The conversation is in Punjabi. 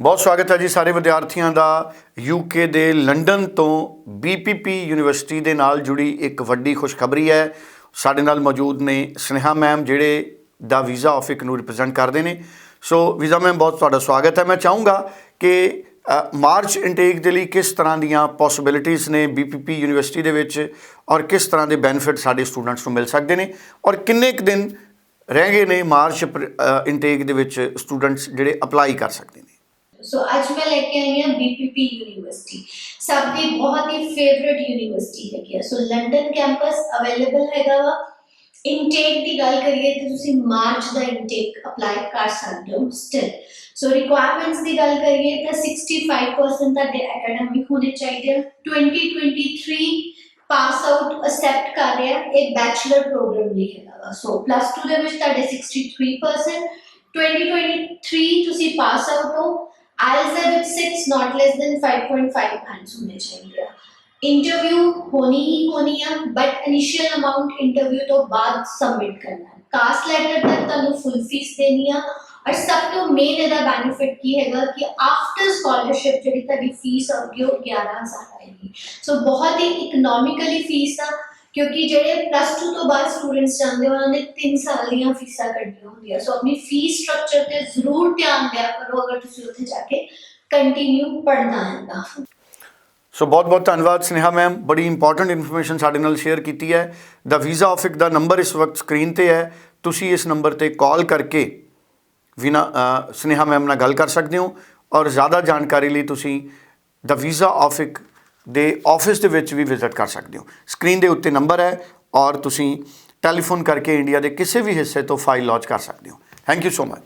ਬਹੁਤ ਸਵਾਗਤ ਹੈ ਜੀ ਸਾਰੇ ਵਿਦਿਆਰਥੀਆਂ ਦਾ ਯੂਕੇ ਦੇ ਲੰਡਨ ਤੋਂ ਬੀਪੀਪੀ ਯੂਨੀਵਰਸਿਟੀ ਦੇ ਨਾਲ ਜੁੜੀ ਇੱਕ ਵੱਡੀ ਖੁਸ਼ਖਬਰੀ ਹੈ। ਸਾਡੇ ਨਾਲ ਮੌਜੂਦ ਨੇ ਸਨੇਹਾ ਮੈਮ ਜਿਹੜੇ ਦਾ ਵੀਜ਼ਾ ਆਫਿਕ ਨੂੰ ਰਿਪਰੈਜ਼ੈਂਟ ਕਰਦੇ ਨੇ। ਸੋ ਵੀਜ਼ਾ ਮੈਮ, ਬਹੁਤ ਤੁਹਾਡਾ ਸਵਾਗਤ ਹੈ। ਮੈਂ ਚਾਹੂੰਗਾ ਕਿ ਮਾਰਚ ਇਨਟੇਕ ਦੇ ਲਈ ਕਿਸ ਤਰ੍ਹਾਂ ਦੀਆਂ ਪੋਸਿਬਿਲਿਟੀਆਂ ਨੇ ਬੀਪੀਪੀ ਯੂਨੀਵਰਸਿਟੀ ਦੇ ਵਿੱਚ ਔਰ ਕਿਸ ਤਰ੍ਹਾਂ ਦੇ ਬੈਨੀਫਿਟ ਸਾਡੇ ਸਟੂਡੈਂਟਸ ਨੂੰ ਮਿਲ ਸਕਦੇ ਨੇ ਔਰ ਕਿੰਨੇ ਕੁ ਦਿਨ ਰਹਿ ਗਏ ਨੇ ਮਾਰਚ ਇਨਟੇਕ ਦੇ ਵਿੱਚ ਸਟੂਡੈਂਟਸ ਜਿਹੜੇ ਅਪਲਾਈ ਕਰ ਸਕਦੇ ਨੇ? ਸੋ ਅੱਜ ਮੈਂ ਲੈ ਕੇ ਆਈ ਹਾਂ ਬੀਪੀਪੀ ਯੂਨੀਵਰਸਿਟੀ ਸਭ ਦੀ ਬਹੁਤ ਹੀ ਫੇਵਰਿਟ ਯੂਨੀਵਰਸਿਟੀ ਹੈਗੀ ਆ ਸੋ ਲੰਡਨ ਕੈਂਪਸ ਅਵੇਲੇਬਲ ਹੈਗਾ ਵਾ ਇਨਟੇਕ ਦੀ ਗੱਲ ਕਰੀਏ ਤੇ ਤੁਸੀਂ ਮਾਰਚ ਦਾ ਇਨਟੇਕ ਅਪਲਾਈ ਕਰ ਸਕਦੇ ਹੋ ਸਟਿਲ ਸੋ ਰਿਕੁਆਇਰਮੈਂਟਸ ਦੀ ਗੱਲ ਕਰੀਏ ਤਾਂ 65% ਤੁਹਾਡੇ ਐਕੈਡਮਿਕ ਹੋਣੇ ਚਾਹੀਦੇ ਆ 2023 ਪਾਸ ਆਊਟ ਅਸੈਪਟ ਕਰ ਰਿਹਾ ਇਹ ਬੈਚਲਰ ਪ੍ਰੋਗਰਾਮ ਲਈ ਹੈਗਾ ਵਾ ਸੋ ਪਲੱਸ 2 ਦੇ ਵਿੱਚ ਤੁਹਾਡੇ 63% 2023 ਤੁਸੀਂ ਪਾਸ ਆਊਟ ਹੋ IELTS ਦੇ ਵਿੱਚ 6 not less than 5.5 bands ਹੋਣੇ ਚਾਹੀਦੇ ਆ ਇੰਟਰਵਿਊ ਹੋਣੀ ਹੀ ਹੋਣੀ ਆ ਬਟ ਇਨੀਸ਼ੀਅਲ ਅਮਾਉਂਟ ਇੰਟਰਵਿਊ ਤੋਂ ਬਾਅਦ ਸਬਮਿਟ ਕਰਨਾ ਹੈ ਕਾਸਟ ਲੈਟਰ ਤੱਕ ਤੁਹਾਨੂੰ ਫੁੱਲ ਫੀਸ ਦੇਣੀ ਆ ਔਰ ਸਭ ਤੋਂ ਮੇਨ ਇਹਦਾ ਬੈਨੀਫਿਟ ਕੀ ਹੈਗਾ ਕਿ ਆਫਟਰ ਸਕਾਲਰਸ਼ਿਪ ਜਿਹੜੀ ਤੁਹਾਡੀ ਫੀਸ ਆਉਗੀ ਉਹ 11000 ਆਏਗੀ ਸੋ ਬਹੁਤ ਹੀ ਇਕਨੋਮਿਕਲੀ ਫੀਸ ਆ ਕਿਉਂਕਿ ਜਿਹੜੇ ਪਲੱਸ 2 ਤੋਂ ਬਾਅਦ ਸਟੂਡੈਂਟਸ ਜਾਂਦੇ ਉਹਨਾਂ ਨੇ 3 ਸਾਲ ਦੀਆਂ ਫੀਸਾਂ ਕੱਢੀਆਂ ਹੁੰਦੀਆਂ। ਸੋ ਆਪਣੀ ਫੀਸ ਸਟਰਕਚਰ ਤੇ ਜ਼ਰੂਰ ਧਿਆਨ ਦਿਆ ਕਰੋ ਅਗਰ ਤੁਸੀਂ ਉੱਥੇ ਜਾ ਕੇ ਕੰਟੀਨਿਊ ਪੜ੍ਹਨਾ ਹੈ ਤਾਂ। ਸੋ ਬਹੁਤ ਬਹੁਤ ਧੰਨਵਾਦ ਸਨੇਹਾ ਮੈਮ ਬੜੀ ਇੰਪੋਰਟੈਂਟ ਇਨਫੋਰਮੇਸ਼ਨ ਸਾਡੇ ਨਾਲ ਸ਼ੇਅਰ ਕੀਤੀ ਹੈ। ਦਾ ਵੀਜ਼ਾ ਆਫਿਕ ਦਾ ਨੰਬਰ ਇਸ ਵਕਤ ਸਕਰੀਨ ਤੇ ਹੈ। ਤੁਸੀਂ ਇਸ ਨੰਬਰ ਤੇ ਕਾਲ ਕਰਕੇ ਵਿਨਾ ਸਨੇਹਾ ਮੈਮ ਨਾਲ ਗੱਲ ਕਰ ਸਕਦੇ ਹੋ। ਔਰ ਜ਼ਿਆਦਾ ਜਾਣਕਾਰੀ ਲਈ ਤੁਸੀਂ ਦਾ ਵੀਜ਼ਾ ਆਫਿਕ ਦੇ ਆਫਿਸ ਦੇ ਵਿੱਚ ਵੀ ਵਿਜ਼ਿਟ ਕਰ ਸਕਦੇ ਹੋ। ਸਕਰੀਨ ਦੇ ਉੱਤੇ ਨੰਬਰ ਹੈ ਔਰ ਤੁਸੀਂ ਟੈਲੀਫੋਨ ਕਰਕੇ ਇੰਡੀਆ ਦੇ ਕਿਸੇ ਵੀ ਹਿੱਸੇ ਤੋਂ ਫਾਈਲ ਲੌਂਚ ਕਰ ਸਕਦੇ ਹੋ। Thank you so much